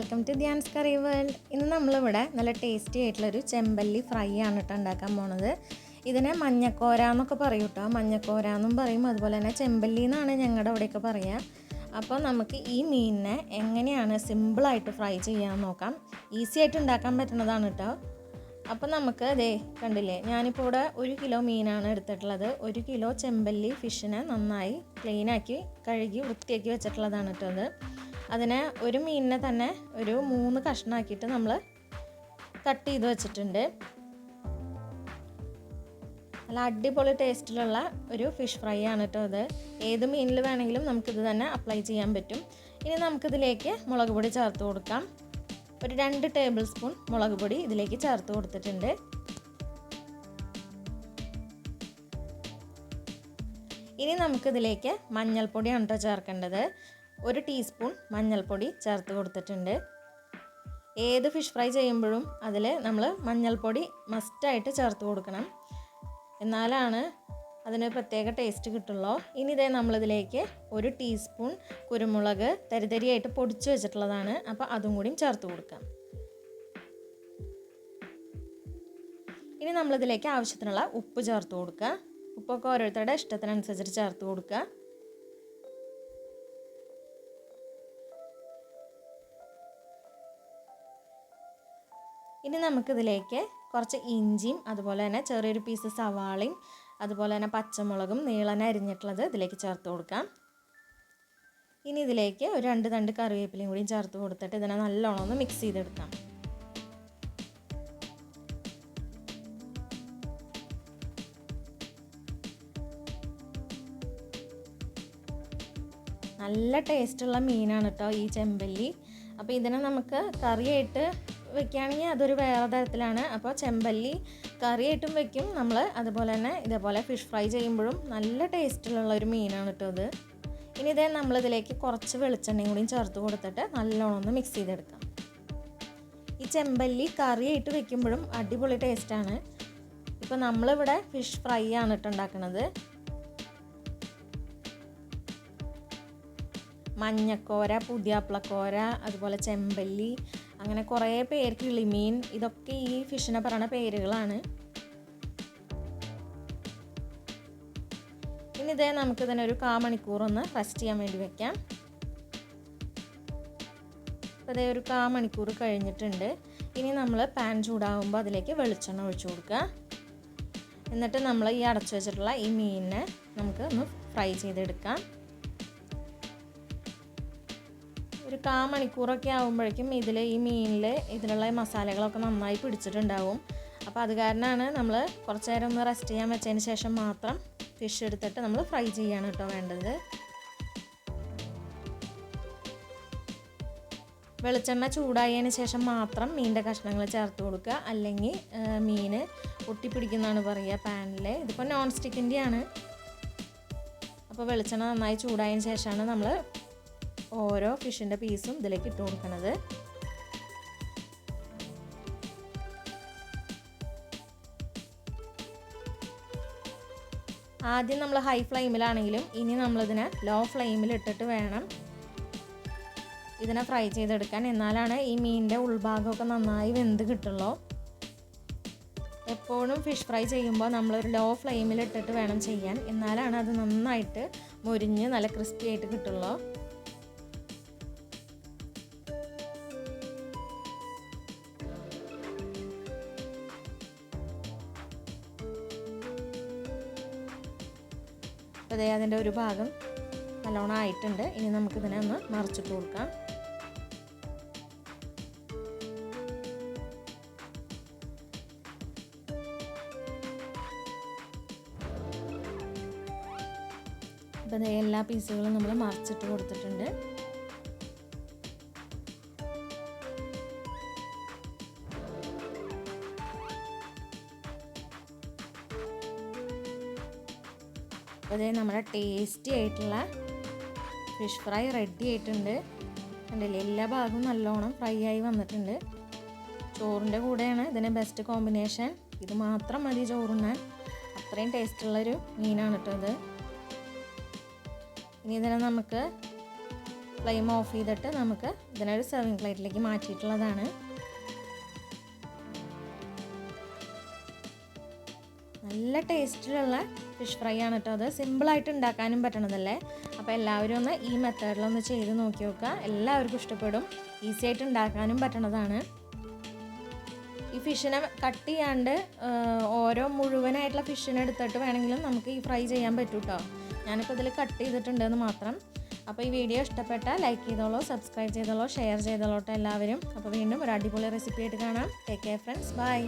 Welcome to Dhyan's curry world ഇന്ന് നമ്മളിവിടെ നല്ല ടേസ്റ്റി ആയിട്ടുള്ളൊരു ചെമ്പല്ലി ഫ്രൈ ആണ് കേട്ടോ ഉണ്ടാക്കാൻ പോണത്. ഇതിനെ മഞ്ഞക്കോര എന്നൊക്കെ പറയും കേട്ടോ. മഞ്ഞക്കോര എന്നും പറയും. അതുപോലെ തന്നെ ചെമ്പല്ലി എന്നാണ് ഞങ്ങളുടെ അവിടെയൊക്കെ പറയുക അപ്പോൾ നമുക്ക് ഈ മീനിനെ എങ്ങനെയാണ് സിമ്പിളായിട്ട് ഫ്രൈ ചെയ്യാൻ നോക്കാം. ഈസി ആയിട്ട് ഉണ്ടാക്കാൻ പറ്റുന്നതാണ് കേട്ടോ. അപ്പോൾ നമുക്ക് ദേ കണ്ടില്ലേ ഞാനിപ്പോൾ ഇവിടെ ഒരു കിലോ മീനാണ് എടുത്തിട്ടുള്ളത്. ഒരു കിലോ ചെമ്പല്ലി ഫിഷിനെ നന്നായി ക്ലീനാക്കി കഴുകി വൃത്തിയാക്കി വെച്ചിട്ടുള്ളതാണ് കേട്ടോ അത്. അതിനെ ഒരു മീനിനെ തന്നെ ഒരു മൂന്ന് കഷ്ണമാക്കിയിട്ട് നമ്മൾ കട്ട് ചെയ്ത് വെച്ചിട്ടുണ്ട്. നല്ല അടിപൊളി ടേസ്റ്റിലുള്ള ഒരു ഫിഷ് ഫ്രൈ ആണ് കേട്ടോ ഇത്. ഏത് മീനിൽ വേണമെങ്കിലും നമുക്കിത് തന്നെ അപ്ലൈ ചെയ്യാൻ പറ്റും. ഇനി നമുക്കിതിലേക്ക് മുളക് പൊടി ചേർത്ത് കൊടുക്കാം. ഒരു രണ്ട് ടേബിൾ സ്പൂൺ മുളക് പൊടി ഇതിലേക്ക് ചേർത്ത് കൊടുത്തിട്ടുണ്ട്. ഇനി നമുക്കിതിലേക്ക് മഞ്ഞൾപ്പൊടിയാണ് കേട്ടോ ചേർക്കേണ്ടത്. ഒരു ടീസ്പൂൺ മഞ്ഞൾപ്പൊടി ചേർത്ത് കൊടുത്തിട്ടുണ്ട്. ഏത് ഫിഷ് ഫ്രൈ ചെയ്യുമ്പോഴും അതിൽ നമ്മൾ മഞ്ഞൾപ്പൊടി മസ്റ്റായിട്ട് ചേർത്ത് കൊടുക്കണം. എന്നാലാണ് അതിന് പ്രത്യേക ടേസ്റ്റ് കിട്ടുള്ളൂ. ഇനി ഇതേ നമ്മളിതിലേക്ക് ഒരു ടീസ്പൂൺ കുരുമുളക് തരിതരിയായിട്ട് പൊടിച്ച് വെച്ചിട്ടുള്ളതാണ്. അപ്പോൾ അതും കൂടിയും ചേർത്ത് കൊടുക്കാം. ഇനി നമ്മളിതിലേക്ക് ആവശ്യത്തിനുള്ള ഉപ്പ് ചേർത്ത് കൊടുക്കുക. ഉപ്പൊക്കെ ഓരോരുത്തരുടെ ഇഷ്ടത്തിനനുസരിച്ച് ചേർത്ത് കൊടുക്കുക. ഇനി നമുക്കിതിലേക്ക് കുറച്ച് ഇഞ്ചിയും അതുപോലെ തന്നെ ചെറിയൊരു പീസ് സവാളയും അതുപോലെ തന്നെ പച്ചമുളകും നീളനെ അരിഞ്ഞിട്ടുള്ളത് ഇതിലേക്ക് ചേർത്ത് കൊടുക്കാം. ഇനി ഇതിലേക്ക് ഒരു രണ്ട് തണ്ട് കറിവേപ്പിലയും കൂടി ചേർത്ത് കൊടുത്തിട്ട് ഇതിനെ നല്ലോണം ഒന്ന് മിക്സ് ചെയ്തെടുക്കാം. നല്ല ടേസ്റ്റുള്ള മീനാണ് കേട്ടോ ഈ ചെമ്പല്ലി. അപ്പോൾ ഇതിനെ നമുക്ക് കറിയായിട്ട് വെക്കുകയാണെങ്കിൽ അതൊരു വേറെ തരത്തിലാണ്. അപ്പോൾ ചെമ്പല്ലി കറിയായിട്ടും വെക്കും. നമ്മൾ അതുപോലെ തന്നെ ഇതേപോലെ ഫിഷ് ഫ്രൈ ചെയ്യുമ്പോഴും നല്ല ടേസ്റ്റിലുള്ള ഒരു മീനാണ് കേട്ടോ അത് ഇനി ഇതേ നമ്മളിതിലേക്ക് കുറച്ച് വെളിച്ചെണ്ണയും കൂടിയും ചേർത്ത് കൊടുത്തിട്ട് നല്ലോണം ഒന്ന് മിക്സ് ചെയ്തെടുക്കാം. ഈ ചെമ്പല്ലി കറിയായിട്ട് വെക്കുമ്പോഴും അടിപൊളി ടേസ്റ്റാണ് ഇപ്പോൾ നമ്മളിവിടെ ഫിഷ് ഫ്രൈ ആണ് കേട്ടോ ഉണ്ടാക്കുന്നത് മഞ്ഞക്കോര പുതിയാപ്പിളക്കോര അതുപോലെ ചെമ്പല്ലി അങ്ങനെ കുറേ പേര് കിളിമീൻ ഇതൊക്കെ ഈ ഫിഷിനെ പറയുന്ന പേരുകളാണ്. ഇനി ഇതേ നമുക്ക് ഇതിനെ ഒരു കാ മണിക്കൂർ ഒന്ന് റെസ്റ്റ് ചെയ്യാൻ വേണ്ടി വെക്കാം. അപ്പോൾ ഇതേ ഒരു കാ മണിക്കൂർ കഴിഞ്ഞിട്ടുണ്ട്. ഇനി നമ്മൾ പാൻ ചൂടാകുമ്പോൾ അതിലേക്ക് വെളിച്ചെണ്ണ ഒഴിച്ചു കൊടുക്കുക. എന്നിട്ട് നമ്മൾ ഈ അടച്ചു വെച്ചിട്ടുള്ള ഈ മീനിനെ നമുക്ക് ഒന്ന് ഫ്രൈ ചെയ്തെടുക്കാം. കാ മണിക്കൂറൊക്കെ ആകുമ്പോഴേക്കും ഇതിൽ ഈ മീനിൽ ഇതിലുള്ള മസാലകളൊക്കെ നന്നായി പിടിച്ചിട്ടുണ്ടാവും. അപ്പോൾ അത് കാരണമാണ് നമ്മൾ കുറച്ച് നേരം ഒന്ന് റെസ്റ്റ് ചെയ്യാൻ വെച്ചതിന് ശേഷം മാത്രം ഫിഷ് എടുത്തിട്ട് നമ്മൾ ഫ്രൈ ചെയ്യാണ് കേട്ടോ വേണ്ടത്. വെളിച്ചെണ്ണ ചൂടായതിന് ശേഷം മാത്രം മീനിന്റെ കഷ്ണങ്ങൾ ചേർത്ത് കൊടുക്കുക. അല്ലെങ്കിൽ മീൻ ഒട്ടിപ്പിടിക്കുന്നതാണ് പറയുക പാനിൽ. ഇതിപ്പോൾ നോൺ സ്റ്റിക്കിന്റെയാണ് അപ്പോൾ വെളിച്ചെണ്ണ നന്നായി ചൂടായതിന് ശേഷമാണ് നമ്മൾ ഓരോ ഫിഷിന്റെ പീസും ഇതിലേക്ക് ഇട്ട് കൊടുക്കണത്. ആദ്യം നമ്മൾ ഹൈ ഫ്ലെയിമിലാണെങ്കിലും ഇനി നമ്മളിതിനെ ലോ ഫ്ലെയിമിൽ ഇട്ടിട്ട് വേണം ഇതിനെ ഫ്രൈ ചെയ്തെടുക്കാൻ. എന്നാലാണ് ഈ മീനിന്റെ ഉൾഭാഗമൊക്കെ നന്നായി വെന്ത് കിട്ടുള്ളൂ. എപ്പോഴും ഫിഷ് ഫ്രൈ ചെയ്യുമ്പോൾ നമ്മളൊരു ലോ ഫ്ലെയിമിൽ ഇട്ടിട്ട് വേണം ചെയ്യാൻ. എന്നാലാണ് അത് നന്നായിട്ട് മുരിഞ്ഞ് നല്ല ക്രിസ്പി ആയിട്ട് കിട്ടുള്ളൂ. അപ്പോൾ അതേ അതിന്റെ ഒരു ഭാഗം നല്ലോണം ആയിട്ടുണ്ട്. ഇനി നമുക്കിതിനെ ഒന്ന് മറിച്ചിട്ട് കൊടുക്കാം. അപ്പോൾ ഇതേ എല്ലാ പീസുകളും നമ്മൾ മറിച്ചിട്ട് കൊടുത്തിട്ടുണ്ട്. അപ്പോൾ ഇത് നമ്മുടെ ടേസ്റ്റി ആയിട്ടുള്ള ഫിഷ് ഫ്രൈ റെഡി ആയിട്ടുണ്ട്. കണ്ടില്ലേ എല്ലാ ഭാഗവും നല്ലോണം ഫ്രൈ ആയി വന്നിട്ടുണ്ട്. ചോറിന്റെ കൂടെയാണ് ഇതിന് ബെസ്റ്റ് കോമ്പിനേഷൻ ഇത് മാത്രം മതി ചോറുണ്ണാൻ. അത്രയും ടേസ്റ്റുള്ളൊരു മീനാണ് കേട്ടോ ഇത്. ഇനി ഇതിനെ നമുക്ക് ഫ്ലെയിം ഓഫ് ചെയ്തിട്ട് നമുക്ക് ഇതിനൊരു സെർവിങ് പ്ലേറ്റിലേക്ക് മാറ്റിയിട്ടുള്ളതാണ്. നല്ല ടേസ്റ്റിലുള്ള ഫിഷ് ഫ്രൈ ആണ് കേട്ടോ അത്. സിമ്പിളായിട്ട് ഉണ്ടാക്കാനും പറ്റണതല്ലേ? അപ്പോൾ എല്ലാവരും ഒന്ന് ഈ മെത്തേഡിലൊന്ന് ചെയ്ത് നോക്കി നോക്കുക. എല്ലാവർക്കും ഇഷ്ടപ്പെടും. ഈസി ആയിട്ട് ഉണ്ടാക്കാനും പറ്റണതാണ്. ഈ ഫിഷിനെ കട്ട് ചെയ്യാണ്ട് ഓരോ മുഴുവനായിട്ടുള്ള ഫിഷിനെ എടുത്തിട്ട് വേണമെങ്കിലും നമുക്ക് ഈ ഫ്രൈ ചെയ്യാൻ പറ്റും കേട്ടോ ഞാനിപ്പോൾ ഇതിൽ കട്ട് ചെയ്തിട്ടുണ്ടെന്ന് മാത്രം. അപ്പോൾ ഈ വീഡിയോ ഇഷ്ടപ്പെട്ടാൽ ലൈക്ക് ചെയ്തോളൂ സബ്സ്ക്രൈബ് ചെയ്തോളൂ ഷെയർ ചെയ്തോളൂ എല്ലാവരും. അപ്പോൾ വീണ്ടും ഒരു അടിപൊളി റെസിപ്പി ആയിട്ട് കാണാം. Take care friends bye